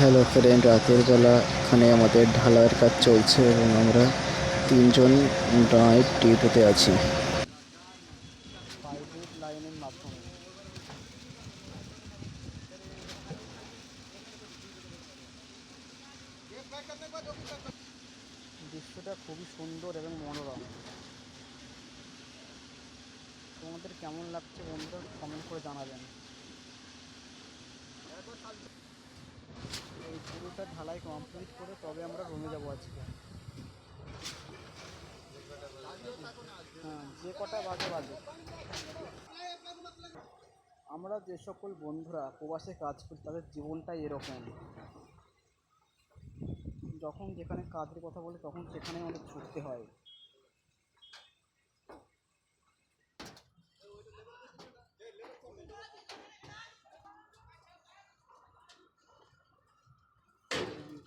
Hello friend, রাতের বেলা এখানে আমাদের ঢালাইয়ের কাজ চলছে এবং আমরা তিনজন নাইট ডিউটিতে আছি। দৃশ্যটা খুবই সুন্দর এবং মনোরম। তোমাদের কেমন লাগছে বন্ধুরা কমেন্ট করে জানাবেন। এই পুরোটা ঢালাই কমপ্লিট করে তবে আমরা রুমে যাব আজকে। হ্যাঁ যে কটা বাজে বাজে। আমরা যে সকল বন্ধুরা প্রবাসে কাজ করি, তাদের জীবনটাই এরকম। যখন যেখানে কাজের কথা বলে, তখন সেখানে আমাদের ছুটতে হয়।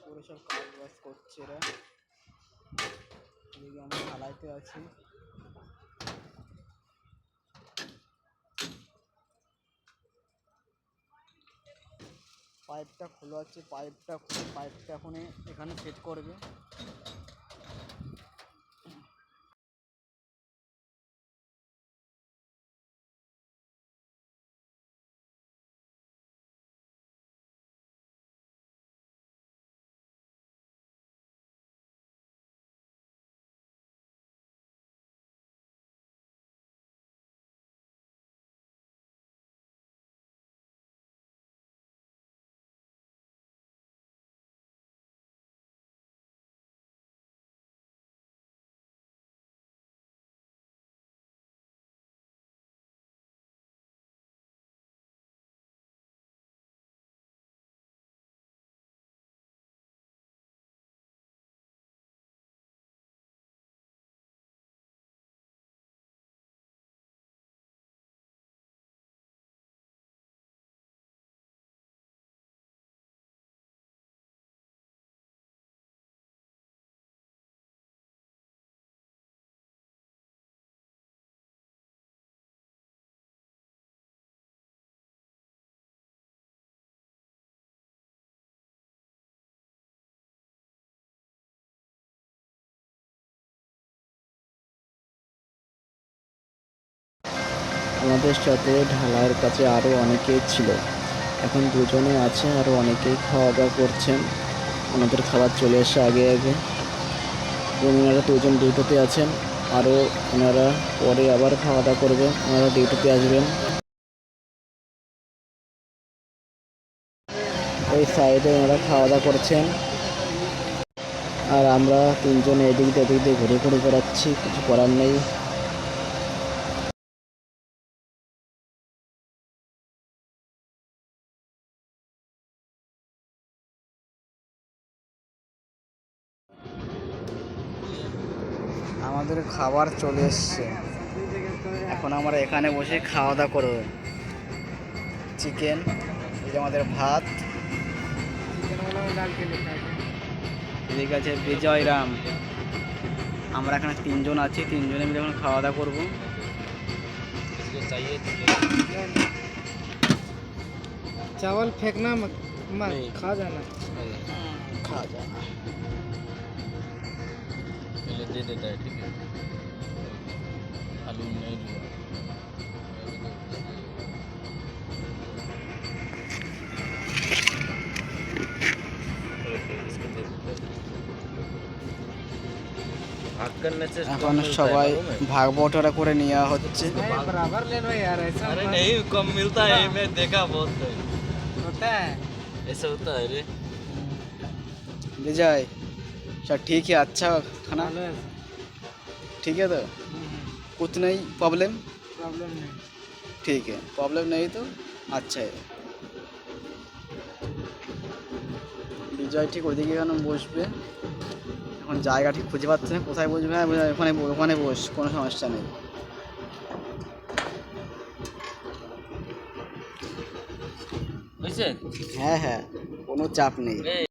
করে সব কাজ বাজ করছে এরা। এদিকে আমরা ঢালাইতে আছি। পাইপটা খোলা আছে, পাইপটা পাইপটা এখন এখানে সেট করবে। আমাদের সাথে ঢালাইয়ের কাছে আরও অনেকেই ছিল। এখন দুজনে আছে আরও অনেকেই খাওয়া দাওয়া করছেন। আমাদের খাবার চলে এসে আগে আগে। ওনারা দুজন ডিউটিতে আছেন। আরও ওনারা পরে আবার খাওয়া দাওয়া করবে। ওনারা ডিউটিতে আসবেন। ওই সাইডে ওনারা খাওয়া দাওয়া করছেন। আর আমরা তিনজন এদিক দিয়ে এদিক দিয়ে ঘুরে ঘুরে বেড়াচ্ছি। কিছু করার নেই। আমাদের খাবার চলে এসছে। এখন আমরা এখানে বসে খাওয়া দাওয়া করব। চিকেন এই আমাদের ভাত। ঠিক আছে বিজয় রাম। আমরা এখানে তিনজন আছি তিনজনে মিলে এখন খাওয়া দাওয়া করব। চাওয়াল ফেকনা হ্যাঁ। খাওয়া যায় না। হ্যাঁ, খাওয়া যায় না। दे देता है ठीक है आलू नहीं जुआ भाग करने से এখন कम मिलता है সবাই मालूम है? ভাগ বটরা করে নেওয়া হচ্ছে नहीं, बराबर ले लो यार ऐसा अरे मत- नहीं कम मिलता है मैं देखा बहुत है होता है ऐसा होता है रे विजय अच्छा ठीक है अच्छा खाना हेलो ठीक है तो कुछ नहीं प्रॉब्लम प्रॉब्लम नहीं ठीक है प्रॉब्लम नहीं तो अच्छा है বিজয় ঠিক ওইদিকে কেন বসবে এখন জায়গা ঠিক খুঁজে পাচ্ছে না কোথায় বসবে হ্যাঁ বিজয়, ওখানে বস, ওখানে বস কোনো সমস্যা নেই वैसे হ্যাঁ হ্যাঁ কোনো চাপ নেই